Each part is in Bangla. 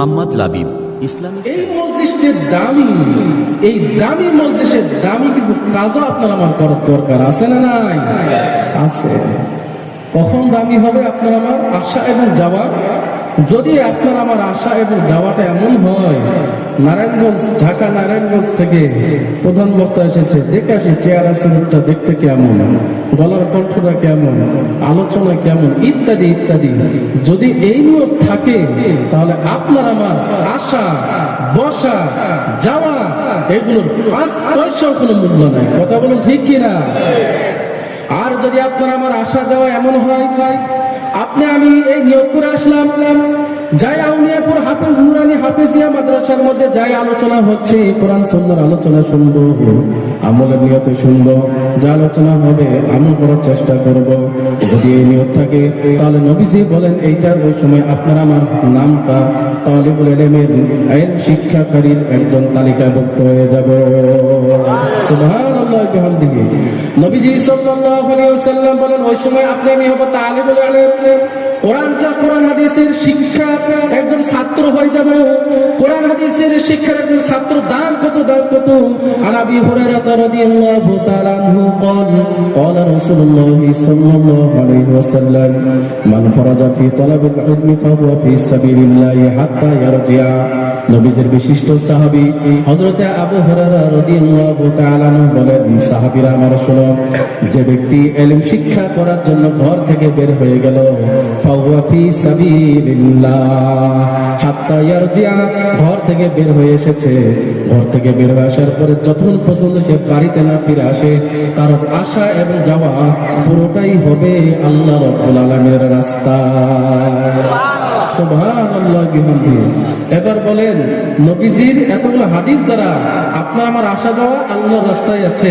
হাম্মাদ লাবিব ইসলামিক এই মসজিদের দামি এই দামি মসজিদের দামি কিছু কাজও আপনার আমার করার দরকার আছে না নাই? আছে। কখন দামি হবে আপনার আমার আশা এবং যাওয়া? যদি আপনার আমার আশা এবং যাওয়াটা এমন হয়, নারায়ণগঞ্জ, ঢাকা নারায়ণগঞ্জ থেকে প্রধান বক্তা এসেছে, দেখে আসি চেয়ার আসনটা দেখতে কেমন, গলার কণ্ঠটা কেমন, আলোচনা কেমন, ইত্যাদি ইত্যাদি। যদি এই নিয়ত থাকে, তাহলে আপনার আমার আশা বসা যাওয়া, এগুলোর পাঁচ পয়সাও কোনো মূল্য নাই। কথা বলুন ঠিক কিনা? আর যদি আপনার আমার আসা যাওয়া এমন হয় আপনি, আমি এই নিয়োগ করে আসলাম। যাই আউলিয়াপুর মাদ্রাসার মধ্যে যাই আলোচনা হচ্ছে, কোরআন আলোচনা শুনব নিয়তে শুনব, যা আলোচনা হবে, আমল করার চেষ্টা করব। যদি এই নিয়ত থাকে, তাহলে নবীজি বলেন, এইটার ওই সময় আপনার আমার নামটা বলে এলেমের আইন শিক্ষাকারীর একজন তালিকাভুক্ত হয়ে যাব। বিহামদিহি। নবীজি সাল্লাল্লাহু আলাইহি ওয়াসাল্লাম বলেন, ওই সময় আপনি আমি হব তালিবুল ইলম কোরআন কোরআন হাদিসের শিক্ষা একজন ছাত্র হয়ে যাব। কোরআন হাদিসের শিক্ষার একজন ছাত্র দান কত দাম কত আর আবি হুরায়রা রাদিয়াল্লাহু তাআলা আনহু قال قال رسول الله صلى الله عليه وسلم من خرج في طلب العلم فهو في سبيل الله حتى يرجع নবীজের বিশিষ্ট সাহাবী হযরতে আবু হুরায়রা রাদিয়াল্লাহু তাআলা আনহু বলেন সাহাবীরা আমার শোনো যে ব্যক্তি ইলম শিক্ষা করার জন্য ঘর থেকে বের হয়ে গেল ফাহুয়া ফি সাবিলিল্লাহ হাত্তা ইয়ারজিয়া ঘর থেকে বের হয়ে এসেছে ঘর থেকে বের হয়ে আসার পরে যতক্ষণ পর্যন্ত সে বাড়িতে না ফিরে আসে, তার আশা এবং যাওয়া পুরোটাই হবে আল্লাহ রাব্বুল আলামিনের বিহামদিহি এবার বলেন, নবীজির এতগুলো হাদিস দ্বারা আপনার আমার আশা যাওয়া আল্লাহর রাস্তায় আছে,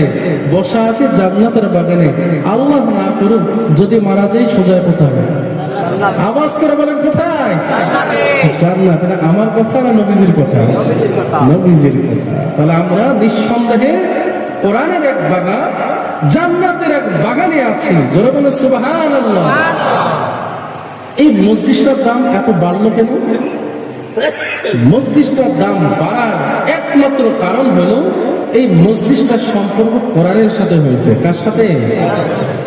বসা আছে জান্নাতের বাগানে। আল্লাহ না করুক, যদি মারা যাই সোজা কোথায়? আওয়াজ করে বলেন, কোথায়? জান্নাত এটা আমার কথা না নবীজির কথা? নবীজির কথা। তাহলে আমরা নিঃসন্দেহে কোরআনের এক বাগান জান্নাতের এক বাগানে আছি। জোরে বলে সুবহানাল্লাহ। এই মসজিদটার দাম এত বাড়লো কেন? মসজিদটার দাম বাড়ার একমাত্র কারণ হলো এই মসজিদটার সম্পর্ক কোরআনের সাথে হয়েছে। কার সাথে।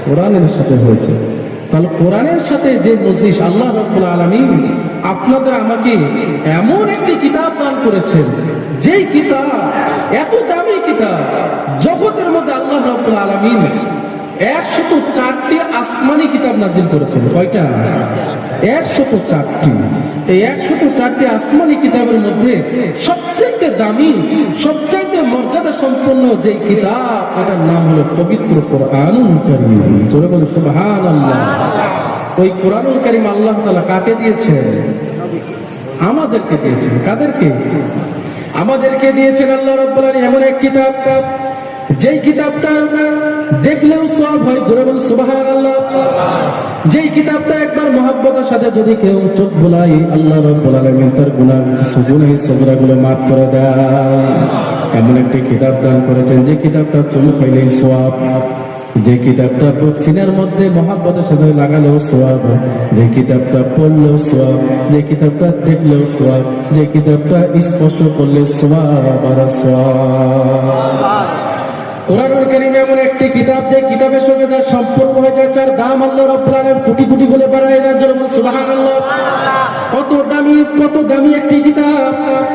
কোরআনের সাথে হয়েছে। তাহলে কোরআনের সাথে যে মসজিদ আল্লাহ রব্বুল আলমী আপনাদের আমাকে এমন একটি কিতাব দান করেছেন, যেই কিতাব, এত দামি কিতাব, জগতের মধ্যে আল্লাহ রব্বুল আলমিন একশত চারটি আসমানি কিতাব নাজিল করেছেন। কয়টা? একশত চারটি এই একশত চারটি আসমানি কিতাবের মধ্যে সবচাইতে দামি মর্যাদা সম্পন্ন যে কিতাব এটার নাম হলো পবিত্র ওই কারীম আল্লাহ তাআলা কাকে দিয়েছেন? আমাদেরকে দিয়েছেন। কাদেরকে? আমাদেরকে দিয়েছেন আল্লাহ রাব্বুল এমন এক কিতাব। যেই কিতাবটা দেখলেও সব হয়, জোরে বল সুবাহান আল্লাহ যেই কিতাবটা একবার মহাব্বতের সাথে যদি কেউ চোখ বোলাই আল্লাহ রব্বুল আলামিন তার গুনাহ গুনাহি সগরাগুলো মাফ করে দেয়। এমন একটি কিতাব দান করেছেন, যে কিতাবটা চুমু খাইলেই সোয়াব যে কিতাবটা সিনার মধ্যে মহাব্বতের সাথে লাগালেও সোয়াব যে কিতাবটা পড়লেও সোয়াব যে কিতাবটা দেখলেও সোয়াব যে কিতাবটা স্পর্শ করলে সোয়াব আর সোয়াব কোরআনুল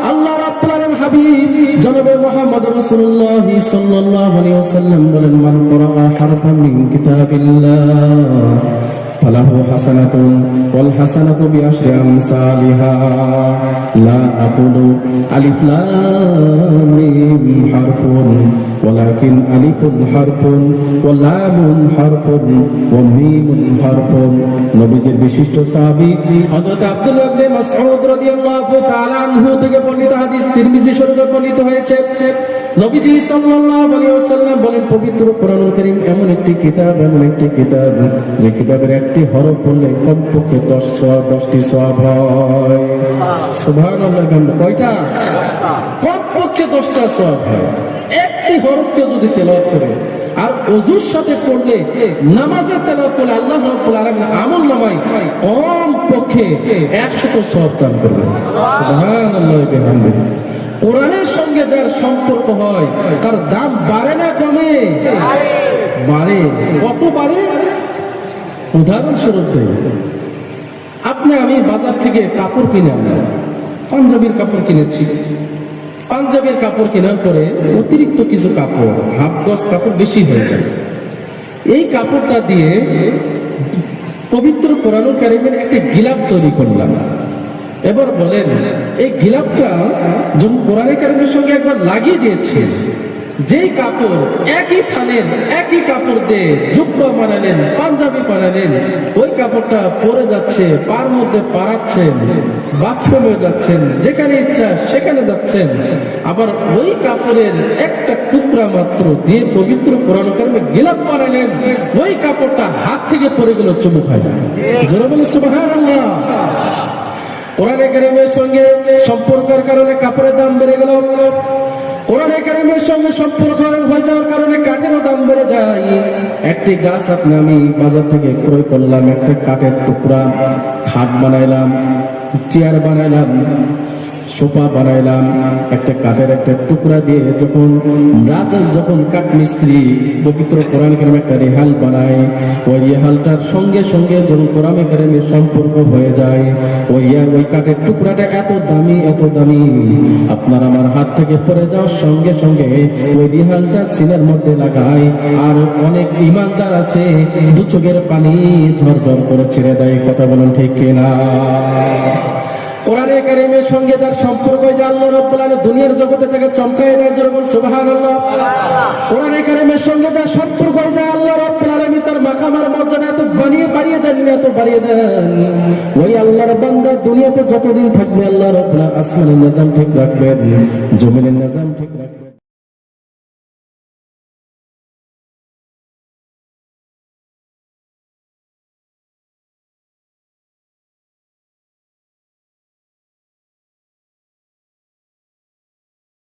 আল্লাহ রাব্বুল হাবিব জনাবে মুহাম্মদ রাসূলুল্লাহ সাল্লাল্লাহু আলাইহি ওয়াসাল্লাম বলেন মান ক্বারা হারফান মিন কিতাবিল্লাহ فله حسنة والحسنة بعشر أمثالها لا أقول ألف لام ميم حرف ولكن ألف حرف ولام حرف وميم حرف নবীজির বিশিষ্ট সাহাবী হযরত আব্দুল্লাহ ইবনে মাসউদ রাদিয়াল্লাহু তাআলা আনহু থেকে বর্ণিত হাদিস তিরমিজি শরীফে বর্ণিত হয়েছে। নবীজি সাল্লাল্লাহু আলাইহি ওয়াসাল্লাম বলেন, পবিত্র এমন একটি কিতাব, এমন একটি কিতাব যে কিতাবের একটি হরফ পড়লে কমপক্ষে দশ সোয়া দশটি সোয়াব হয়। সুবহানাল্লাহ কয়টা? কমপক্ষে দশটা সোয়াব হয়। একটি হরফকে যদি তেলাওয়াত করে আর অজুর সাথে পড়লে নামাজের তেলাওয়াত করলে আল্লাহ আলামিন আমল নামায় কম পক্ষে একশত সব দান করবে। কোরআনের সঙ্গে যার সম্পর্ক হয়, তার দাম বাড়ে না কমে? বাড়ে। কত বাড়ে? উদাহরণস্বরূপ আপনি, আমি বাজার থেকে কাপড় কিনে আনলাম, পাঞ্জাবির কাপড় কিনেছি। পাঞ্জাবির কাপড় কেনার পরে অতিরিক্ত কিছু কাপড়, হাফ গজ কাপড় বেশি হয়ে যায়। এই কাপড়টা দিয়ে পবিত্র কোরআন কারিমের একটা গিলাপ তৈরি করলাম। এবার বলেন, এই গিলাপটা যখন কোরআনে কারিমের সঙ্গে একবার লাগিয়ে দিয়েছে যেই কাপড় একই থানের একই কাপড় দিয়ে জুব্বা বানালেন পাঞ্জাবি বানালেন, ওই কাপড়টা পরে যাচ্ছে, পার মধ্যে পারাচ্ছেন বাথরুমে যাচ্ছেন, যেখানে ইচ্ছা সেখানে যাচ্ছেন। আবার ওই কাপড়ের একটা টুকরা মাত্র দিয়ে পবিত্র কোরআন কারিমে গিলাপ বানালেন ওই কাপড়টা হাত থেকে পরে গেল চুমু খায়। জোরে বলে সঙ্গে সম্পর্কের কারণে কাপড়ের দাম বেড়ে গেল। কোরআনে কারিমের সঙ্গে সম্পর্ক হয়ে যাওয়ার কারণে কাঠেরও দাম বেড়ে যায়। একটি গাছ আপনি আমি বাজার থেকে ক্রয় করলাম, একটা কাঠের টুকরা, খাট বানাইলাম, চেয়ার বানাইলাম সোফা বানাইলাম, একটা কাঠের একটা টুকরা দিয়ে যখন রাজা যখন কাঠ মিস্ত্রি পবিত্র কোরআন কারিমে একটা রেহাল বানায়, ওই রেহালটার সঙ্গে সঙ্গে যখন কোরআন কারিমের সম্পর্ক হয়ে যায়, ওই ওই কাঠের টুকরাটা এত দামি এত দামি, আপনার আমার হাত থেকে পড়ে যাওয়ার সঙ্গে সঙ্গে ওই রেহালটা সিনের মধ্যে লাগায়, আর অনেক ইমানদার আছে, দু চোখের পানি ঝরঝর করে ছেড়ে দেয়, কথা বলেন ঠিক কিনা? কোরআনে কারিমের সঙ্গে যার সম্পর্ক যে আল্লাহ দুনিয়ার জগতে তাকে দেয় যেরকম কোরআনে কারিমের সঙ্গে যার সম্পর্ক যে আল্লাহ রব্বুল আমি তার মাকামার মর্যাদা এত বানিয়ে বাড়িয়ে দেন এত বাড়িয়ে দেন। ওই আল্লাহর বান্দা দুনিয়াতে যতদিন থাকবে আল্লাহ রব্বুল আসমানের নিজাম ঠিক রাখবেন, জমিনের নিজাম ঠিক রাখবেন।